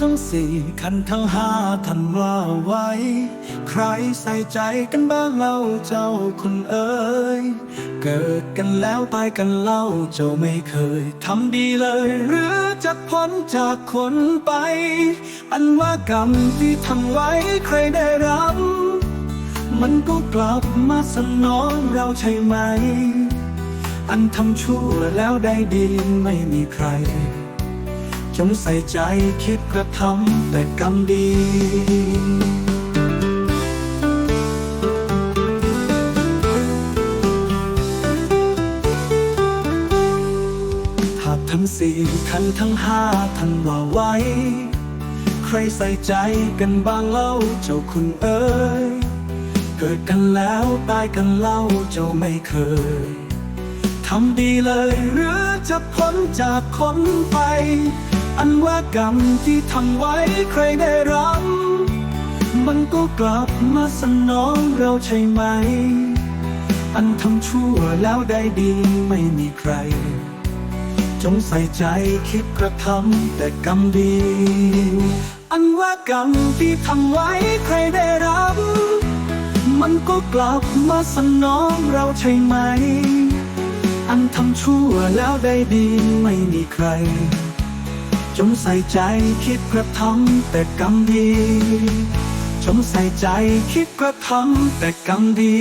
ทั้งสี่ขันทั้งห้าท่านว่าไว้ ใครใส่ใจกันบ้างเล่าเจ้าคุณเอ๋ยเกิดกันแล้วตายกันเล่าเจ้าไม่เคยทำดีเลย หรือจะพ้นจากคนไป อันว่ากรรมที่ทำไว้ใครได้รับ มันก็กลับมาสนองเราใช่ไหม อันทำชั่วแล้วได้ดีไม่มีใคร จงใส่ใจคิดกระทำแต่กรรมดีหากทั้งสี่ขันทั้งห้าท่านว่าไว้ ใครใส่ใจกันบ้างเล่าเจ้าคุณเอ๋ยเกิดกันแล้วตายกันเล่าเจ้าไม่เคยทำดีเลยหรือจะพ้นจากคนไป อันว่ากรรมที่ทำไว้ใครได้รับมันก็กลับมาสนองเราใช่ไหม อันทำชั่วแล้วได้ดีไม่มีใคร จงใส่ใจคิดกระทำแต่กรรมดี อันว่ากรรมที่ทำไว้ใครได้รับ มันก็กลับมาสนองเราใช่ไหม อันทำชั่วแล้วได้ดีไม่มีใคร จงใส่ใจคิดกระทำแต่กรรมดี จงใส่ใจคิดกระทำแต่กรรมดี